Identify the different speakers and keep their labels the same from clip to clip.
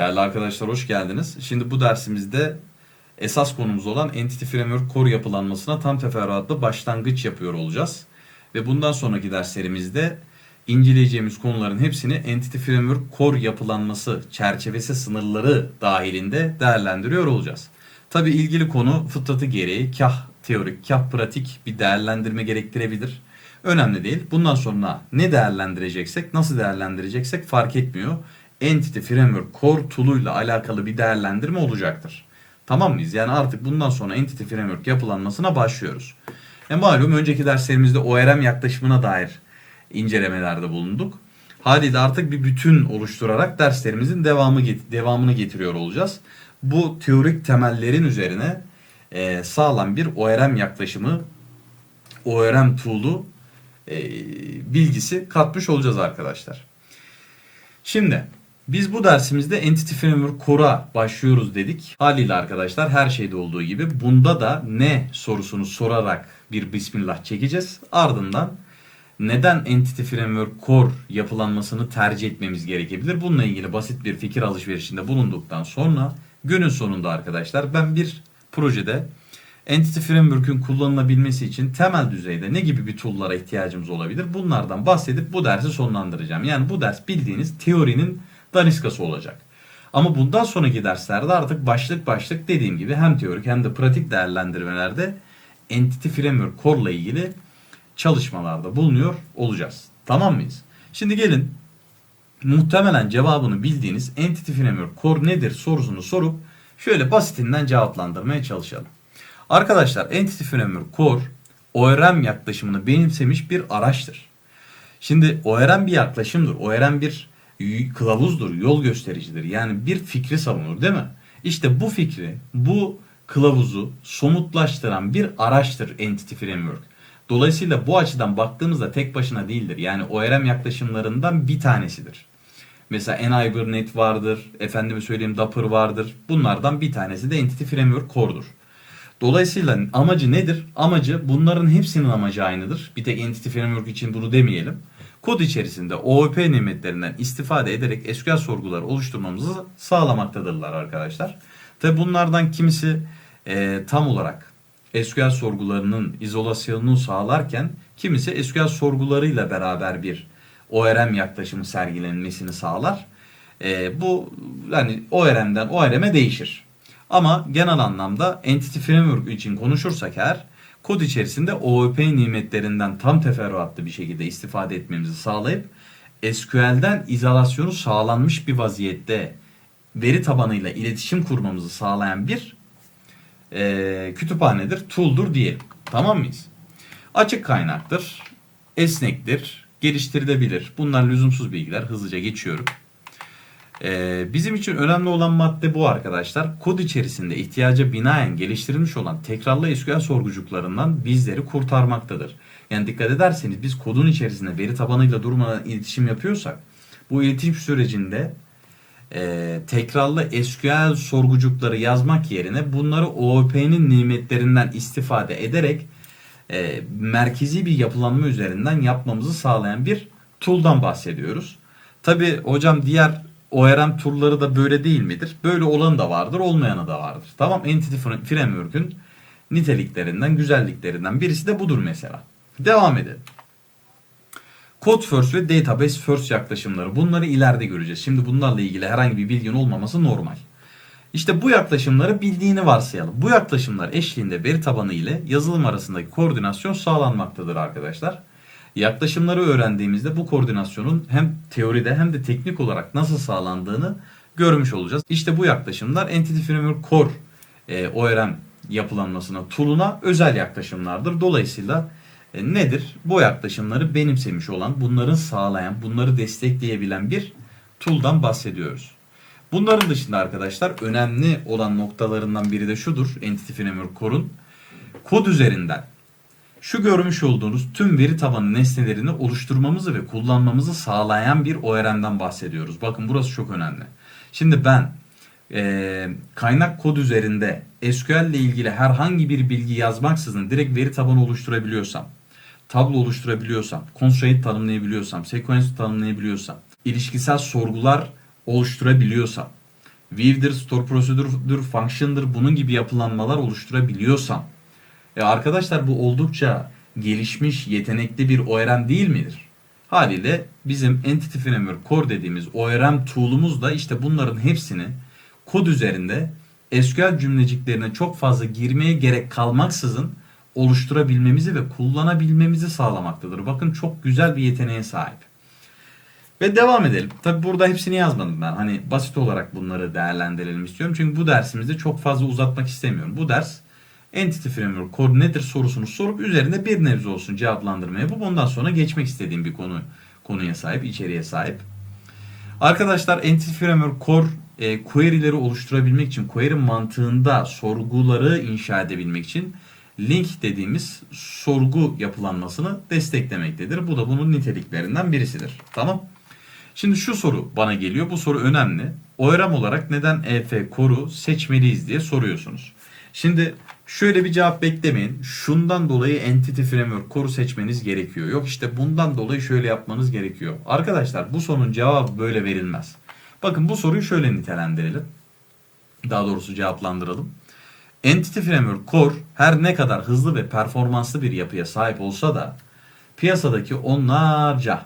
Speaker 1: Değerli arkadaşlar hoş geldiniz. Şimdi bu dersimizde esas konumuz olan Entity Framework Core yapılanmasına tam teferruatlı başlangıç yapıyor olacağız. Ve bundan sonraki derslerimizde inceleyeceğimiz konuların hepsini Entity Framework Core yapılanması çerçevesi sınırları dahilinde değerlendiriyor olacağız. Tabi ilgili konu fıtratı gereği kah teorik kah pratik bir değerlendirme gerektirebilir. Önemli değil. Bundan sonra ne değerlendireceksek, nasıl değerlendireceksek fark etmiyor. Entity Framework Core tool'uyla alakalı bir değerlendirme olacaktır. Tamam mıyız? Yani artık bundan sonra Entity Framework yapılanmasına başlıyoruz. E malum önceki derslerimizde ORM yaklaşımına dair incelemelerde bulunduk. Haliyle artık bir bütün oluşturarak derslerimizin devamı devamını getiriyor olacağız. Bu teorik temellerin üzerine e, sağlam bir ORM yaklaşımı, ORM tool'u e, bilgisi katmış olacağız arkadaşlar. Şimdi biz bu dersimizde Entity Framework Core'a başlıyoruz dedik. Haliyle arkadaşlar her şeyde olduğu gibi bunda da ne sorusunu sorarak bir bismillah çekeceğiz. Ardından neden Entity Framework Core yapılanmasını tercih etmemiz gerekebilir? Bununla ilgili basit bir fikir alışverişinde bulunduktan sonra günün sonunda arkadaşlar ben bir projede Entity Framework'ün kullanılabilmesi için temel düzeyde ne gibi bir tool'lara ihtiyacımız olabilir? Bunlardan bahsedip bu dersi sonlandıracağım. Yani bu ders bildiğiniz teorinin daniskası olacak. Ama bundan sonraki derslerde artık başlık başlık dediğim gibi hem teorik hem de pratik değerlendirmelerde Entity Framework Core ile ilgili çalışmalarda bulunuyor olacağız. Tamam mıyız? Şimdi gelin muhtemelen cevabını bildiğiniz Entity Framework Core nedir sorusunu sorup şöyle basitinden cevaplandırmaya çalışalım. Arkadaşlar Entity Framework Core ORM yaklaşımını benimsemiş bir araçtır. Şimdi ORM bir yaklaşımdır. ORM bir kılavuzdur, yol göstericidir. Yani bir fikri savunur değil mi? İşte bu fikri, bu kılavuzu somutlaştıran bir araçtır Entity Framework. Dolayısıyla bu açıdan baktığımızda tek başına değildir. Yani ORM yaklaşımlarından bir tanesidir. Mesela N-Hibernate vardır, efendime söyleyeyim Dapper vardır. Bunlardan bir tanesi de Entity Framework Core'dur. Dolayısıyla amacı nedir? Amacı bunların hepsinin amacı aynıdır. Bir tek Entity Framework için bunu demeyelim. Kod içerisinde OOP nimetlerinden istifade ederek SQL sorguları oluşturmamızı sağlamaktadırlar arkadaşlar. Tabi bunlardan kimisi e, tam olarak SQL sorgularının izolasyonunu sağlarken kimisi SQL sorgularıyla beraber bir ORM yaklaşımı sergilenmesini sağlar. E, bu yani ORM'den ORM'e değişir. Ama genel anlamda Entity Framework için konuşursak eğer kod içerisinde OOP nimetlerinden tam teferruatlı bir şekilde istifade etmemizi sağlayıp SQL'den izolasyonu sağlanmış bir vaziyette veri tabanıyla iletişim kurmamızı sağlayan bir e, kütüphanedir, tool'dur diyelim. Tamam mıyız? Açık kaynaktır, esnektir, geliştirilebilir. Bunlar lüzumsuz bilgiler. Hızlıca geçiyorum. Ee, bizim için önemli olan madde bu arkadaşlar. Kod içerisinde ihtiyaca binaen geliştirilmiş olan tekrarlı SQL sorgucuklarından bizleri kurtarmaktadır. Yani dikkat ederseniz biz kodun içerisinde veri tabanıyla durmadan iletişim yapıyorsak bu iletişim sürecinde e, tekrarlı SQL sorgucukları yazmak yerine bunları OOP'nin nimetlerinden istifade ederek e, merkezi bir yapılanma üzerinden yapmamızı sağlayan bir tool'dan bahsediyoruz. Tabi hocam diğer ORM turları da böyle değil midir? Böyle olanı da vardır, olmayanı da vardır. Tamam Entity Framework'ün niteliklerinden, güzelliklerinden birisi de budur mesela. Devam edelim. Code first ve database first yaklaşımları. Bunları ileride göreceğiz. Şimdi bunlarla ilgili herhangi bir bilgin olmaması normal. İşte bu yaklaşımları bildiğini varsayalım. Bu yaklaşımlar eşliğinde veri tabanı ile yazılım arasındaki koordinasyon sağlanmaktadır arkadaşlar. Yaklaşımları öğrendiğimizde bu koordinasyonun hem teoride hem de teknik olarak nasıl sağlandığını görmüş olacağız. İşte bu yaklaşımlar Entity Framework Core e, ORM yapılanmasına, tool'una özel yaklaşımlardır. Dolayısıyla e, nedir? Bu yaklaşımları benimsemiş olan, bunların sağlayan, bunları destekleyebilen bir tool'dan bahsediyoruz. Bunların dışında arkadaşlar önemli olan noktalarından biri de şudur Entity Framework Core'un. Kod üzerinden şu görmüş olduğunuz tüm veri tabanı nesnelerini oluşturmamızı ve kullanmamızı sağlayan bir ORM'den bahsediyoruz. Bakın burası çok önemli. Şimdi ben e, kaynak kod üzerinde SQL ile ilgili herhangi bir bilgi yazmaksızın direkt veri tabanı oluşturabiliyorsam, tablo oluşturabiliyorsam, constraint tanımlayabiliyorsam, sequence tanımlayabiliyorsam, ilişkisel sorgular oluşturabiliyorsam view'dir, store prosedürdür, function'dır bunun gibi yapılanmalar oluşturabiliyorsam e arkadaşlar bu oldukça gelişmiş, yetenekli bir ORM değil midir? Haliyle bizim Entity Framework Core dediğimiz ORM tool'umuz da işte bunların hepsini kod üzerinde SQL cümleciklerine çok fazla girmeye gerek kalmaksızın oluşturabilmemizi ve kullanabilmemizi sağlamaktadır. Bakın çok güzel bir yeteneğe sahip. Ve devam edelim. Tabi burada hepsini yazmadım ben. Hani basit olarak bunları değerlendirelim istiyorum. Çünkü bu dersimizde çok fazla uzatmak istemiyorum. Bu ders Entity Framework Core nedir sorusunu sorup üzerinde bir nebze olsun cevaplandırmaya bu bundan sonra geçmek istediğim bir konu konuya sahip, içeriğe sahip. Arkadaşlar Entity Framework Core e, query'leri oluşturabilmek için, query mantığında sorguları inşa edebilmek için link dediğimiz sorgu yapılanmasını desteklemektedir. Bu da bunun niteliklerinden birisidir. Tamam. Şimdi şu soru bana geliyor. Bu soru önemli. ORM olarak neden EF Core'u seçmeliyiz diye soruyorsunuz. Şimdi şöyle bir cevap beklemeyin. Şundan dolayı Entity Framework Core'u seçmeniz gerekiyor. Yok işte bundan dolayı şöyle yapmanız gerekiyor. Arkadaşlar bu sorunun cevabı böyle verilmez. Bakın bu soruyu şöyle nitelendirelim. Daha doğrusu cevaplandıralım. Entity Framework Core her ne kadar hızlı ve performanslı bir yapıya sahip olsa da piyasadaki onlarca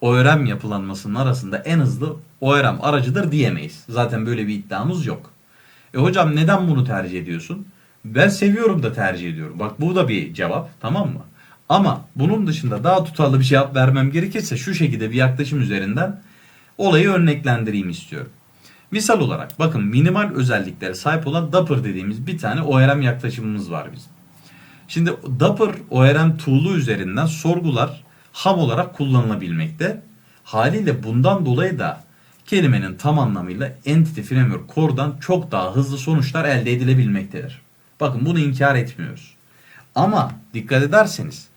Speaker 1: ORM yapılanmasının arasında en hızlı ORM aracıdır diyemeyiz. Zaten böyle bir iddiamız yok. E hocam neden bunu tercih ediyorsun? Ben seviyorum da tercih ediyorum. Bak bu da bir cevap tamam mı? Ama bunun dışında daha tutarlı bir cevap vermem gerekirse şu şekilde bir yaklaşım üzerinden olayı örneklendireyim istiyorum. Misal olarak bakın minimal özelliklere sahip olan Dapper dediğimiz bir tane ORM yaklaşımımız var bizim. Şimdi Dapper ORM tool'u üzerinden sorgular ham olarak kullanılabilmekte. Haliyle bundan dolayı da kelimenin tam anlamıyla Entity Framework Core'dan çok daha hızlı sonuçlar elde edilebilmektedir. Bakın bunu inkar etmiyoruz. Ama dikkat ederseniz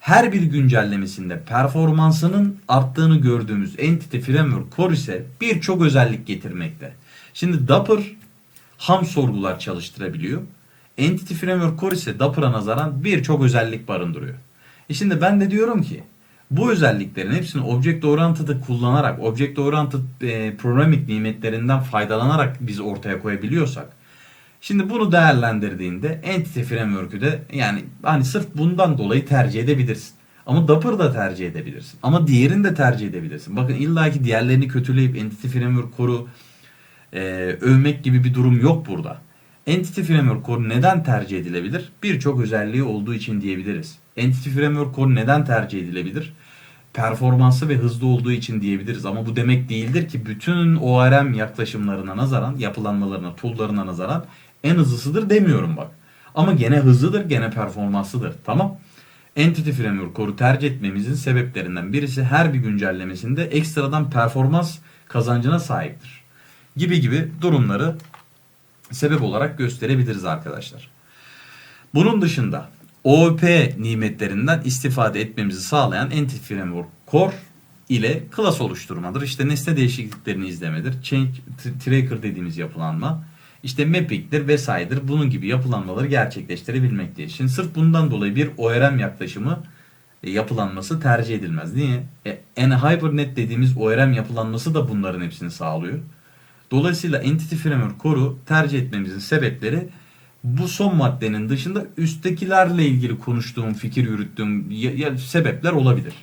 Speaker 1: her bir güncellemesinde performansının arttığını gördüğümüz Entity Framework Core ise birçok özellik getirmekte. Şimdi Dapper ham sorgular çalıştırabiliyor. Entity Framework Core ise Dapper'a nazaran birçok özellik barındırıyor. E şimdi ben de diyorum ki bu özelliklerin hepsini Object Oriented'ı kullanarak, Object Oriented e, Programming nimetlerinden faydalanarak biz ortaya koyabiliyorsak Şimdi bunu değerlendirdiğinde Entity Framework'ü de yani hani sırf bundan dolayı tercih edebilirsin. Ama Dapper da tercih edebilirsin. Ama diğerini de tercih edebilirsin. Bakın illaki diğerlerini kötüleyip Entity Framework Core'u e, övmek gibi bir durum yok burada. Entity Framework Core neden tercih edilebilir? Birçok özelliği olduğu için diyebiliriz. Entity Framework Core neden tercih edilebilir? Performansı ve hızlı olduğu için diyebiliriz. Ama bu demek değildir ki bütün ORM yaklaşımlarına nazaran, yapılanmalarına, tool'larına nazaran en hızlısıdır demiyorum bak. Ama gene hızlıdır, gene performanslıdır. Tamam. Entity Framework tercih etmemizin sebeplerinden birisi her bir güncellemesinde ekstradan performans kazancına sahiptir. Gibi gibi durumları sebep olarak gösterebiliriz arkadaşlar. Bunun dışında OOP nimetlerinden istifade etmemizi sağlayan Entity Framework Core ile klas oluşturmadır. İşte nesne değişikliklerini izlemedir. Change tracker dediğimiz yapılanma işte mapping'dir vesairedir bunun gibi yapılanmaları gerçekleştirebilmekteyiz. Şimdi sırf bundan dolayı bir ORM yaklaşımı e, yapılanması tercih edilmez. Niye? E, N-Hypernet dediğimiz ORM yapılanması da bunların hepsini sağlıyor. Dolayısıyla Entity Framework Core'u tercih etmemizin sebepleri bu son maddenin dışında üsttekilerle ilgili konuştuğum, fikir yürüttüğüm sebepler olabilir.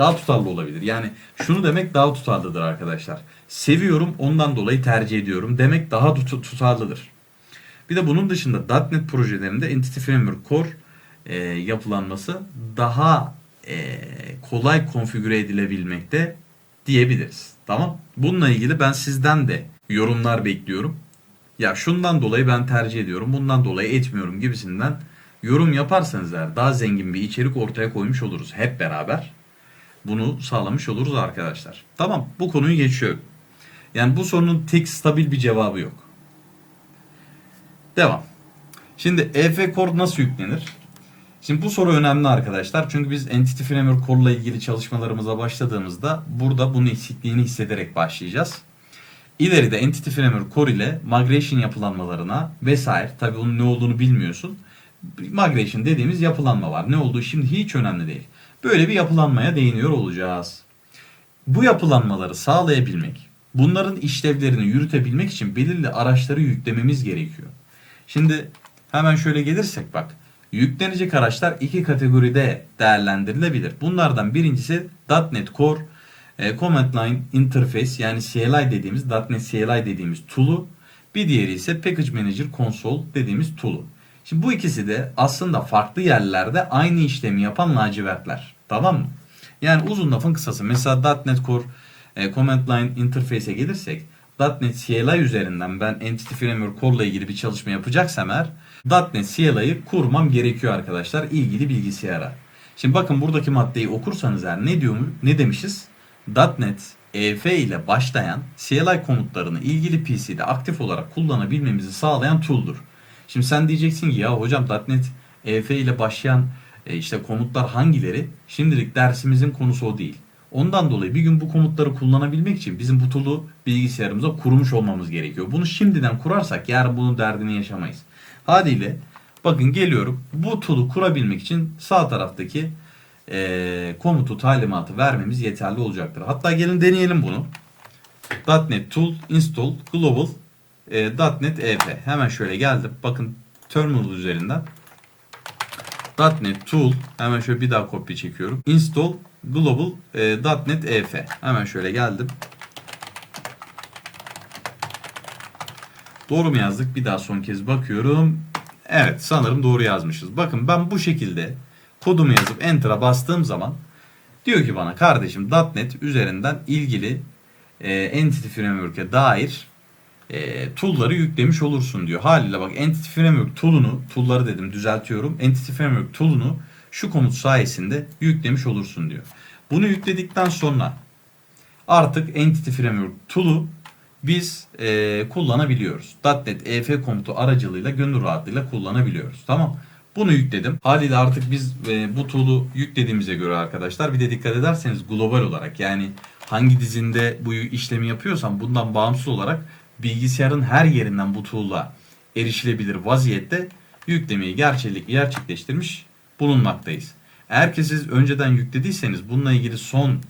Speaker 1: Daha tutarlı olabilir. Yani şunu demek daha tutarlıdır arkadaşlar. Seviyorum ondan dolayı tercih ediyorum demek daha tut tutarlıdır. Bir de bunun dışında .NET projelerinde Entity Framework Core e, yapılanması daha e, kolay konfigüre edilebilmekte diyebiliriz. Tamam. Bununla ilgili ben sizden de yorumlar bekliyorum. Ya şundan dolayı ben tercih ediyorum, bundan dolayı etmiyorum gibisinden yorum yaparsanız eğer daha zengin bir içerik ortaya koymuş oluruz hep beraber. Bunu sağlamış oluruz arkadaşlar. Tamam bu konuyu geçiyorum. Yani bu sorunun tek stabil bir cevabı yok. Devam. Şimdi EF Core nasıl yüklenir? Şimdi bu soru önemli arkadaşlar. Çünkü biz Entity Framework Core ile ilgili çalışmalarımıza başladığımızda burada bunun eksikliğini hissederek başlayacağız. İleride Entity Framework Core ile migration yapılanmalarına vesaire tabi onun ne olduğunu bilmiyorsun. Migration dediğimiz yapılanma var. Ne olduğu şimdi hiç önemli değil. Böyle bir yapılanmaya değiniyor olacağız. Bu yapılanmaları sağlayabilmek bunların işlevlerini yürütebilmek için belirli araçları yüklememiz gerekiyor. Şimdi hemen şöyle gelirsek bak. Yüklenecek araçlar iki kategoride değerlendirilebilir. Bunlardan birincisi .NET Core e, Command Line Interface yani CLI dediğimiz .NET CLI dediğimiz tool'u bir diğeri ise Package Manager Console dediğimiz tool'u. Şimdi bu ikisi de aslında farklı yerlerde aynı işlemi yapan lacivertler. Tamam mı? Yani uzun lafın kısası. Mesela .NET Core e, Command Line Interface'e gelirsek .NET CLI üzerinden ben Entity Framework Core ile ilgili bir çalışma yapacaksam eğer .NET CLI'yi kurmam gerekiyor arkadaşlar ilgili bilgisayara. Şimdi bakın buradaki maddeyi okursanız eğer ne diyor ne demişiz? .NET EF ile başlayan CLI komutlarını ilgili PC'de aktif olarak kullanabilmemizi sağlayan tool'dur. Şimdi sen diyeceksin ki ya hocam .NET EF ile başlayan e, işte komutlar hangileri? Şimdilik dersimizin konusu o değil. Ondan dolayı bir gün bu komutları kullanabilmek için bizim bu tool'u bilgisayarımıza kurmuş olmamız gerekiyor. Bunu şimdiden kurarsak yarın bunun derdini yaşamayız. Haliyle bakın geliyorum bu tool'u kurabilmek için sağ taraftaki e, komutu talimatı vermemiz yeterli olacaktır. Hatta gelin deneyelim bunu. .NET Tool Install Global e, .NET EP. Hemen şöyle geldim. Bakın terminal üzerinden .NET Tool hemen şöyle bir daha kopya çekiyorum. Install Global e, .NET EF. Hemen şöyle geldim. Doğru mu yazdık? Bir daha son kez bakıyorum. Evet sanırım doğru yazmışız. Bakın ben bu şekilde kodumu yazıp enter'a bastığım zaman diyor ki bana kardeşim .NET üzerinden ilgili e, Entity Framework'e dair e, tool'ları yüklemiş olursun diyor. Haliyle bak Entity Framework tool'unu, tool'ları dedim düzeltiyorum. Entity Framework tool'unu şu komut sayesinde yüklemiş olursun diyor. Bunu yükledikten sonra artık Entity Framework tool'u biz e, kullanabiliyoruz. .NET EF komutu aracılığıyla gönül rahatlığıyla kullanabiliyoruz. Tamam. Bunu yükledim. Haliyle artık biz e, bu tool'u yüklediğimize göre arkadaşlar bir de dikkat ederseniz global olarak yani hangi dizinde bu işlemi yapıyorsam bundan bağımsız olarak bilgisayarın her yerinden bu tool'la erişilebilir vaziyette yüklemeyi gerçeklik gerçekleştirmiş bulunmaktayız. Eğer ki siz önceden yüklediyseniz bununla ilgili son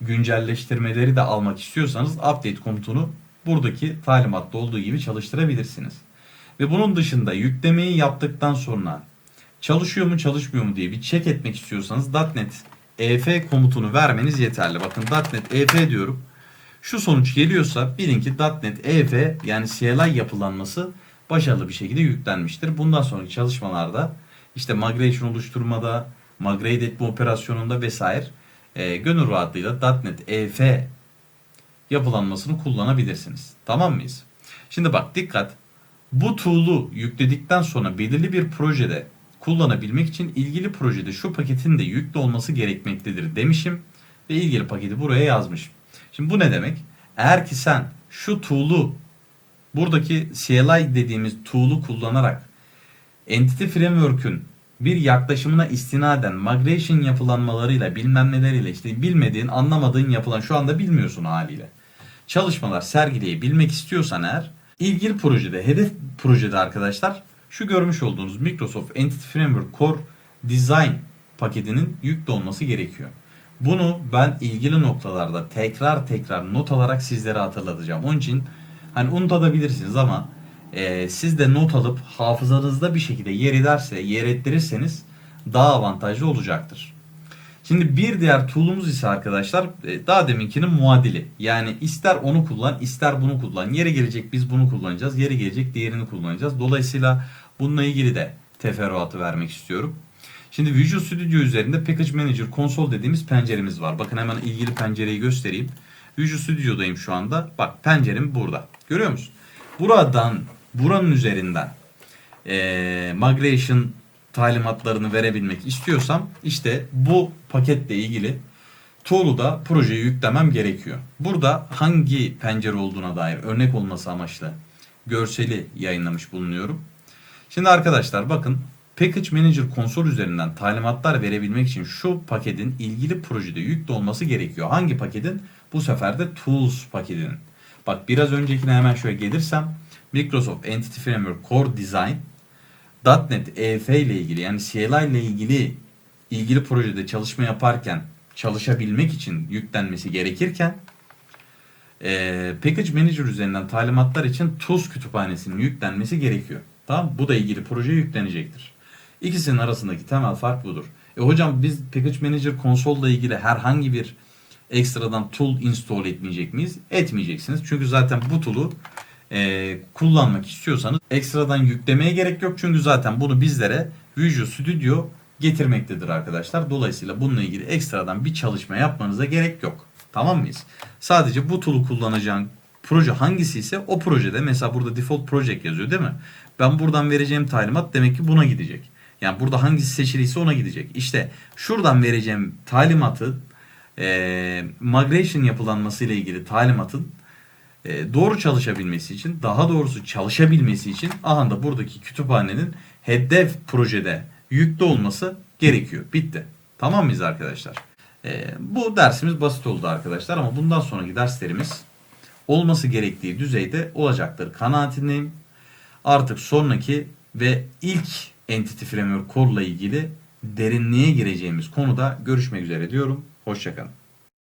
Speaker 1: güncelleştirmeleri de almak istiyorsanız update komutunu buradaki talimatta olduğu gibi çalıştırabilirsiniz. Ve bunun dışında yüklemeyi yaptıktan sonra çalışıyor mu çalışmıyor mu diye bir check etmek istiyorsanız .NET EF komutunu vermeniz yeterli. Bakın .NET EF diyorum. Şu sonuç geliyorsa bilin ki .NET EF yani CLI yapılanması başarılı bir şekilde yüklenmiştir. Bundan sonraki çalışmalarda işte migration oluşturmada, migrate etme operasyonunda vesaire e, gönül rahatlığıyla .NET EF yapılanmasını kullanabilirsiniz. Tamam mıyız? Şimdi bak dikkat. Bu tool'u yükledikten sonra belirli bir projede kullanabilmek için ilgili projede şu paketin de yüklü olması gerekmektedir demişim ve ilgili paketi buraya yazmışım. Şimdi bu ne demek? Eğer ki sen şu tool'u buradaki CLI dediğimiz tool'u kullanarak Entity Framework'ün bir yaklaşımına istinaden migration yapılanmalarıyla bilmem neleriyle işte bilmediğin anlamadığın yapılan şu anda bilmiyorsun haliyle. Çalışmalar sergileyebilmek istiyorsan eğer ilgili projede hedef projede arkadaşlar şu görmüş olduğunuz Microsoft Entity Framework Core Design paketinin yüklü olması gerekiyor. Bunu ben ilgili noktalarda tekrar tekrar not alarak sizlere hatırlatacağım. Onun için hani unutabilirsiniz ama e, siz de not alıp hafızanızda bir şekilde yer ederse, yer ettirirseniz daha avantajlı olacaktır. Şimdi bir diğer tool'umuz ise arkadaşlar e, daha deminkinin muadili. Yani ister onu kullan, ister bunu kullan. Yeri gelecek biz bunu kullanacağız, yeri gelecek diğerini kullanacağız. Dolayısıyla bununla ilgili de teferruatı vermek istiyorum. Şimdi Visual Studio üzerinde Package Manager Console dediğimiz penceremiz var. Bakın hemen ilgili pencereyi göstereyim. Visual Studio'dayım şu anda. Bak pencerem burada. Görüyor musun? Buradan, buranın üzerinden e, migration talimatlarını verebilmek istiyorsam işte bu paketle ilgili tool'u da projeyi yüklemem gerekiyor. Burada hangi pencere olduğuna dair örnek olması amaçlı görseli yayınlamış bulunuyorum. Şimdi arkadaşlar bakın Package Manager konsol üzerinden talimatlar verebilmek için şu paketin ilgili projede yüklü olması gerekiyor. Hangi paketin? Bu sefer de Tools paketinin. Bak biraz öncekine hemen şöyle gelirsem Microsoft Entity Framework Core Design .NET EF ile ilgili yani CLI ile ilgili ilgili projede çalışma yaparken çalışabilmek için yüklenmesi gerekirken e, Package Manager üzerinden talimatlar için Tools kütüphanesinin yüklenmesi gerekiyor. Tamam Bu da ilgili proje yüklenecektir. İkisinin arasındaki temel fark budur. E hocam biz Package Manager konsolla ilgili herhangi bir ekstradan tool install etmeyecek miyiz? Etmeyeceksiniz. Çünkü zaten bu tool'u e, kullanmak istiyorsanız ekstradan yüklemeye gerek yok. Çünkü zaten bunu bizlere Visual Studio getirmektedir arkadaşlar. Dolayısıyla bununla ilgili ekstradan bir çalışma yapmanıza gerek yok. Tamam mıyız? Sadece bu tool'u kullanacağın proje hangisi ise o projede mesela burada default project yazıyor değil mi? Ben buradan vereceğim talimat demek ki buna gidecek. Yani burada hangisi seçiliyse ona gidecek. İşte şuradan vereceğim talimatı e, migration yapılanması ile ilgili talimatın e, doğru çalışabilmesi için, daha doğrusu çalışabilmesi için aha da buradaki kütüphanenin hedef projede yüklü olması gerekiyor. Bitti. Tamam mıyız arkadaşlar? E, bu dersimiz basit oldu arkadaşlar ama bundan sonraki derslerimiz olması gerektiği düzeyde olacaktır. Kanaatindeyim. Artık sonraki ve ilk Entity Framework Core ile ilgili derinliğe gireceğimiz konuda görüşmek üzere diyorum. Hoşçakalın.